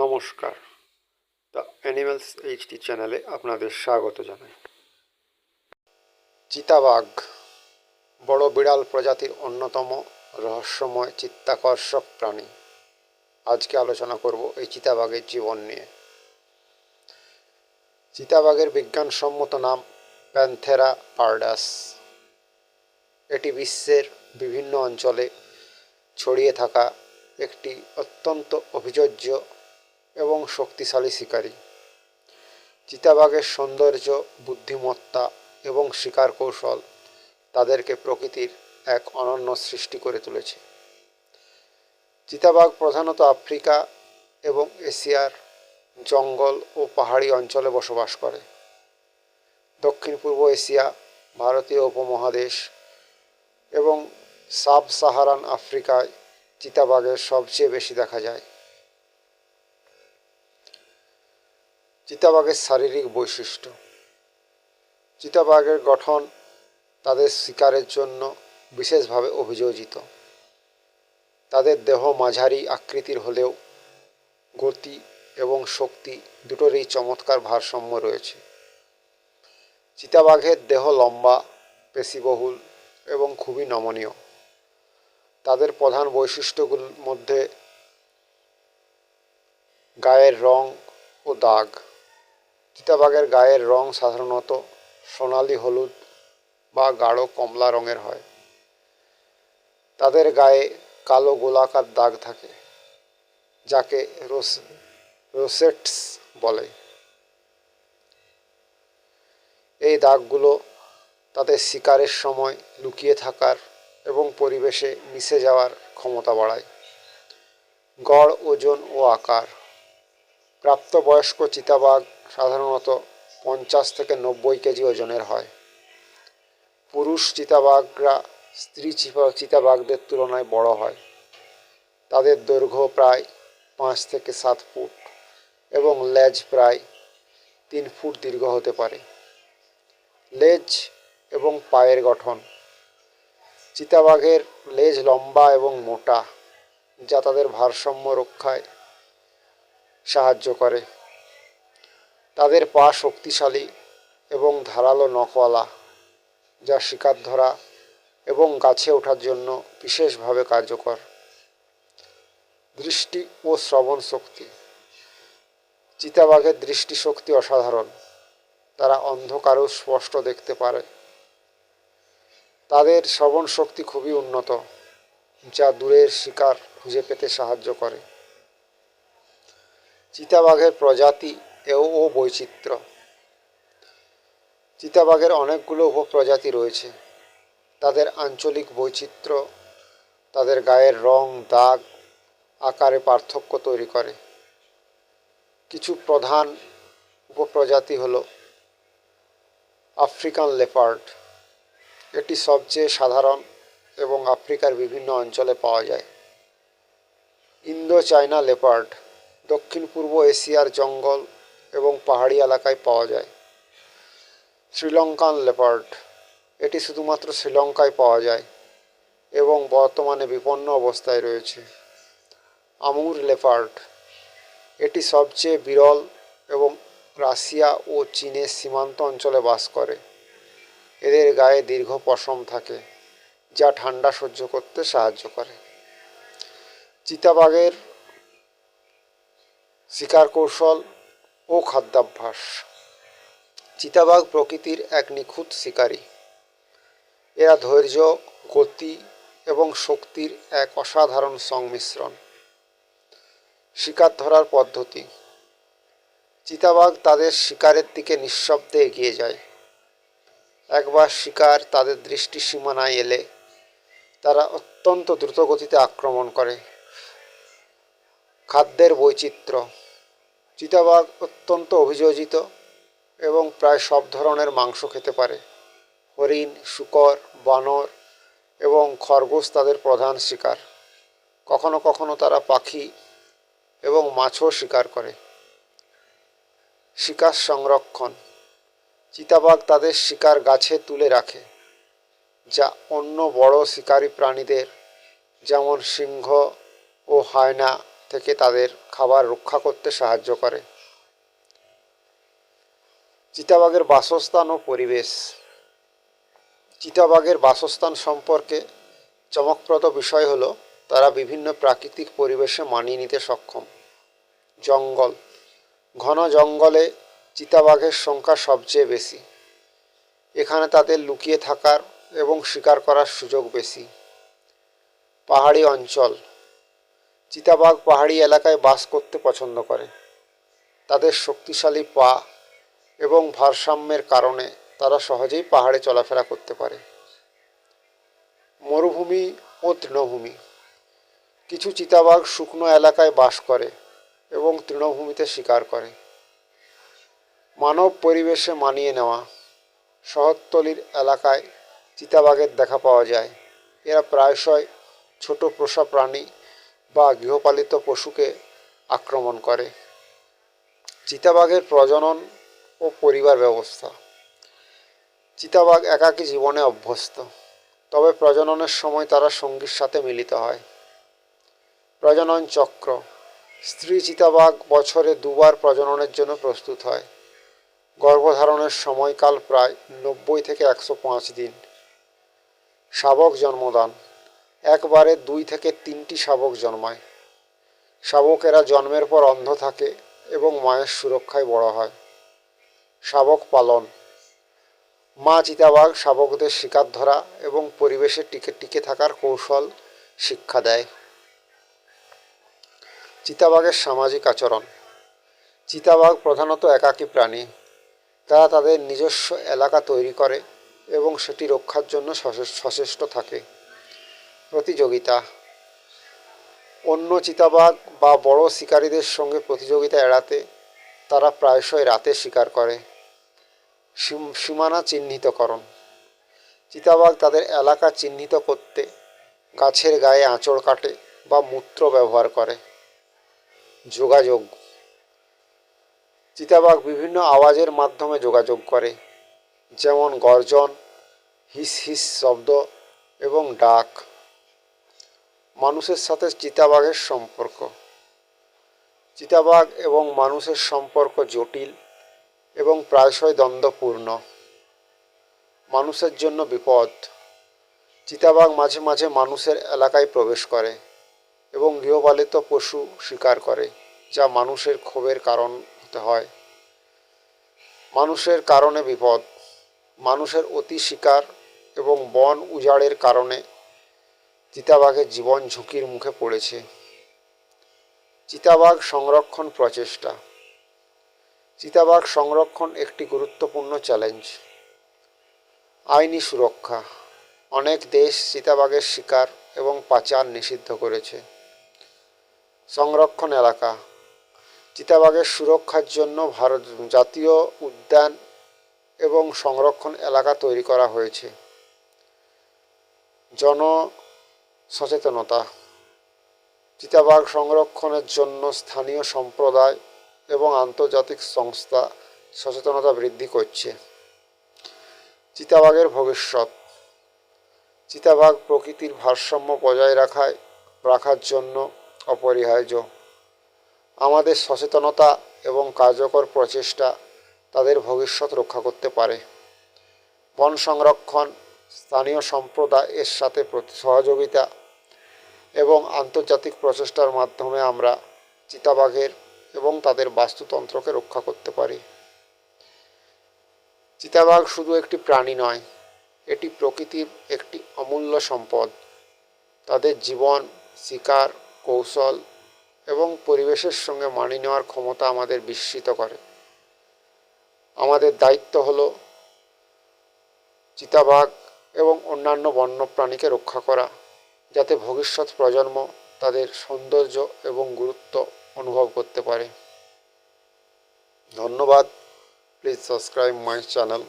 নমস্কার। The animals HD চ্যানেলে আপনাদের স্বাগত জানাই। চিতাবাঘ বড় বিড়াল প্রজাতির অন্যতম রহস্যময় চিত্তাকর্ষক প্রাণী। আজকে আলোচনা করব এই চিতাবাঘের জীবন নিয়ে। চিতাবাঘের বিজ্ঞানসম্মত নাম প্যান্থেরা পার্ডাস। এটি বিশ্বের বিভিন্ন অঞ্চলে ছড়িয়ে থাকা একটি অত্যন্ত অভিযোজ্য এবং শক্তিশালী শিকারী। চিতাবাঘের সৌন্দর্য, বুদ্ধিমত্তা এবং শিকার কৌশল তাদেরকে প্রকৃতির এক অনন্য সৃষ্টি করে তুলেছে। চিতাবাঘ প্রধানত আফ্রিকা এবং এশিয়ার জঙ্গল ও পাহাড়ি অঞ্চলে বসবাস করে। দক্ষিণ পূর্ব এশিয়া, ভারতীয় উপমহাদেশ এবং সাব সাহারান আফ্রিকায় চিতাবাঘের সবচেয়ে বেশি দেখা যায়। চিতাবাঘের শারীরিক বৈশিষ্ট্য। চিতাবাঘের গঠন তাদের শিকারের জন্য বিশেষভাবে অভিযোজিত। তাদের দেহ মাঝারি আকৃতির হলেও গতি এবং শক্তি দুটোরই চমৎকার ভারসাম্য রয়েছে। চিতাবাঘের দেহ লম্বা, পেশিবহুল এবং খুবই নমনীয়। তাদের প্রধান বৈশিষ্ট্যগুলির মধ্যে গায়ের রং ও দাগ। চিতাবাঘের গায়ের রং সাধারণত সোনালি হলুদ বা গাঢ় কমলা রঙের হয়। তাদের গায়ে কালো গোলাকার দাগ থাকে, যাকে রোস, রোসেটস বলে। এই দাগগুলো তাদের শিকারের সময় লুকিয়ে থাকার এবং পরিবেশে মিশে যাওয়ার ক্ষমতা বাড়ায়। গড়, ওজন ও আকার। প্রাপ্তবয়স্ক চিতাবাঘ সাধারণত পঞ্চাশ থেকে নব্বই কেজি ওজনের হয়। পুরুষ চিতাবাঘরা স্ত্রী চিতাবাঘদের তুলনায় বড় হয়। তাদের দৈর্ঘ্য প্রায় পাঁচ থেকে সাত ফুট এবং লেজ প্রায় তিন ফুট দীর্ঘ হতে পারে। লেজ এবং পায়ের গঠন। চিতাবাঘের লেজ লম্বা এবং মোটা, যা তাদের ভারসাম্য রক্ষায় সাহায্য করে। তাদের পা শক্তিশালী এবং ধারালো নখওয়ালা, যা শিকার ধরা এবং গাছে ওঠার জন্য বিশেষভাবে কার্যকর। দৃষ্টি ও শ্রবণ শক্তি। চিতাবাঘের দৃষ্টিশক্তি অসাধারণ। তারা অন্ধকারও স্পষ্ট দেখতে পারে। তাদের শ্রবণ শক্তি খুবই উন্নত, যা দূরের শিকার খুঁজে পেতে সাহায্য করে। চিতাবাঘের প্রজাতি এও ও বৈচিত্র্য। চিতাবাঘের অনেকগুলো উপপ্রজাতি রয়েছে। তাদের আঞ্চলিক বৈচিত্র্য, তাদের গায়ের রং, দাগ, আকারে পার্থক্য তৈরি করে। কিছু প্রধান উপপ্রজাতি হল আফ্রিকান লেপার্ড। এটি সবচেয়ে সাধারণ এবং আফ্রিকার বিভিন্ন অঞ্চলে পাওয়া যায়। ইন্দো চায়না লেপার্ড দক্ষিণ পূর্ব এশিয়ার জঙ্গল এবং পাহাড়ি এলাকায় পাওয়া যায়। শ্রীলঙ্কান লেপার্ড, এটি শুধুমাত্র শ্রীলঙ্কায় পাওয়া যায় এবং বর্তমানে বিপন্ন অবস্থায় রয়েছে। আমুর লেপার্ড, এটি সবচেয়ে বিরল এবং রাশিয়া ও চীনের সীমান্ত অঞ্চলে বাস করে। এদের গায়ে দীর্ঘ পশম থাকে, যা ঠান্ডা সহ্য করতে সাহায্য করে। চিতাবাঘের শিকার কৌশল ও খাদ্যাভ্যাস। চিতাবাঘ প্রকৃতির এক নিখুঁত শিকারী। এরা ধৈর্য, গতি এবং শক্তির এক অসাধারণ সংমিশ্রণ। শিকার ধরার পদ্ধতি। চিতাবাঘ তাদের শিকারের দিকে নিঃশব্দে এগিয়ে যায়। একবার শিকার তাদের দৃষ্টি সীমানায় এলে তারা অত্যন্ত দ্রুতগতিতে আক্রমণ করে। খাদ্যের বৈচিত্র্য। চিতাবাঘ অত্যন্ত অভিযোজিত এবং প্রায় সব ধরনের মাংস খেতে পারে। হরিণ, শুকর, বানর এবং খরগোশ তাদের প্রধান শিকার। কখনো কখনো তারা পাখি এবং মাছও শিকার করে। শিকার সংরক্ষণ। চিতাবাঘ তাদের শিকার গাছে তুলে রাখে, যা অন্য বড় শিকারী প্রাণীদের, যেমন সিংহ ও হায়না থেকে তাদের খাবার রক্ষা করতে সাহায্য করে। চিতাবাঘের বাসস্থান ও পরিবেশ। চিতাবাঘের বাসস্থান সম্পর্কে চমকপ্রদ বিষয় হল, তারা বিভিন্ন প্রাকৃতিক পরিবেশে মানিয়ে নিতে সক্ষম। জঙ্গল। ঘন জঙ্গলে চিতাবাঘের সংখ্যা সবচেয়ে বেশি। এখানে তাদের লুকিয়ে থাকার এবং শিকার করার সুযোগ বেশি। পাহাড়ি অঞ্চল। চিতাবাঘ পাহাড়ি এলাকায় বাস করতে পছন্দ করে। তাদের শক্তিশালী পা এবং ভারসাম্যের কারণে তারা সহজেই পাহাড়ে চলাফেরা করতে পারে। মরুভূমি ও তৃণভূমি। কিছু চিতাবাঘ শুকনো এলাকায় বাস করে এবং তৃণভূমিতে শিকার করে। মানব পরিবেশে মানিয়ে নেওয়া শহরতলির এলাকায় চিতাবাঘের দেখা পাওয়া যায়। এরা প্রায়শই ছোট পোষা প্রাণী বা গৃহপালিত পশুকে আক্রমণ করে। চিতাবাঘের প্রজনন ও পরিবার ব্যবস্থা। চিতাবাঘ একাকী জীবনে অভ্যস্ত, তবে প্রজননের সময় তারা সঙ্গীর সাথে মিলিত হয়। প্রজনন চক্র। স্ত্রী চিতাবাঘ বছরে দুবার প্রজননের জন্য প্রস্তুত হয়। গর্ভধারণের সময়কাল প্রায় নব্বই থেকে একশো পাঁচ দিন। শাবক জন্মদান। একবারে দুই থেকে তিনটি শাবক জন্মায়। শাবকেরা জন্মের পর অন্ধ থাকে এবং মায়ের সুরক্ষায় বড় হয়। শাবক পালন। মা চিতাবাঘ শাবকদের শিকার ধরা এবং পরিবেশে টিকে টিকে থাকার কৌশল শিক্ষা দেয়। চিতাবাঘের সামাজিক আচরণ। চিতাবাঘ প্রধানত একাকী প্রাণী। তারা তাদের নিজস্ব এলাকা তৈরি করে এবং সেটি রক্ষার জন্য সচেষ্ট থাকে। প্রতিযোগিতা। অন্য চিতাবাঘ বা বড় শিকারীদের সঙ্গে প্রতিযোগিতা এড়াতে তারা প্রায়শই রাতে শিকার করে। সীমানা চিহ্নিতকরণ। চিতাবাঘ তাদের এলাকা চিহ্নিত করতে গাছের গায়ে আঁচড় কাটে বা মূত্র ব্যবহার করে। যোগাযোগ। চিতাবাঘ বিভিন্ন আওয়াজের মাধ্যমে যোগাযোগ করে, যেমন গর্জন, হিস হিস শব্দ এবং ডাক। মানুষের সাথে চিতাবাঘের সম্পর্ক। চিতাবাঘ এবং মানুষের সম্পর্ক জটিল এবং প্রায়শই দ্বন্দ্বপূর্ণ। মানুষের জন্য বিপদ। চিতাবাঘ মাঝে মাঝে মানুষের এলাকায় প্রবেশ করে এবং গৃহপালিত পশু শিকার করে, যা মানুষের ক্ষোভের কারণ হতে হয়। মানুষের কারণে বিপদ। মানুষের অতি শিকার এবং বন উজাড়ের কারণে চিতাবাঘের জীবন ঝুঁকির মুখে পড়েছে। চিতাবাঘ সংরক্ষণ প্রচেষ্টা। চিতাবাঘ সংরক্ষণ একটি গুরুত্বপূর্ণ চ্যালেঞ্জ আইনি সুরক্ষা। অনেক দেশ চিতাবাঘের শিকার এবং পাচার নিষিদ্ধ করেছে। সংরক্ষণ এলাকা। চিতাবাঘের সুরক্ষার জন্য ভারত জাতীয় উদ্যান এবং সংরক্ষণ এলাকা তৈরি করা হয়েছে। জন সচেতনতা, চিতাবাঘ সংরক্ষণের জন্য স্থানীয় সম্প্রদায় এবং আন্তর্জাতিক সংস্থা সচেতনতা বৃদ্ধি করছে। চিতাবাঘের ভবিষ্যৎ, চিতাবাঘ প্রকৃতির ভারসাম্য বজায় রাখায়, রাখার জন্য অপরিহার্য। আমাদের সচেতনতা এবং কার্যকর প্রচেষ্টা তাদের ভবিষ্যৎ রক্ষা করতে পারে। বন সংরক্ষণ স্থানীয় সম্প্রদায় এর সাথে সহযোগিতা এবং আন্তর্জাতিক প্রচেষ্টার মাধ্যমে আমরা চিতাবাঘের এবং তাদের বাস্তুতন্ত্রকে রক্ষা করতে পারি। চিতাবাঘ শুধু একটি প্রাণী নয়, এটি প্রকৃতির একটি অমূল্য সম্পদ। তাদের জীবন, শিকার, কৌশল এবং পরিবেশের সঙ্গে মানিয়ে নেওয়ার ক্ষমতা আমাদের বিস্মিত করে। আমাদের দায়িত্ব হলো চিতাবাঘ এবং অন্যান্য বন্যপ্রাণীকে রক্ষা করা, যাতে ভবিষ্যৎ প্রজন্ম তাদের সৌন্দর্য এবং গুরুত্ব অনুভব করতে পারে। ধন্যবাদ। Please subscribe my channel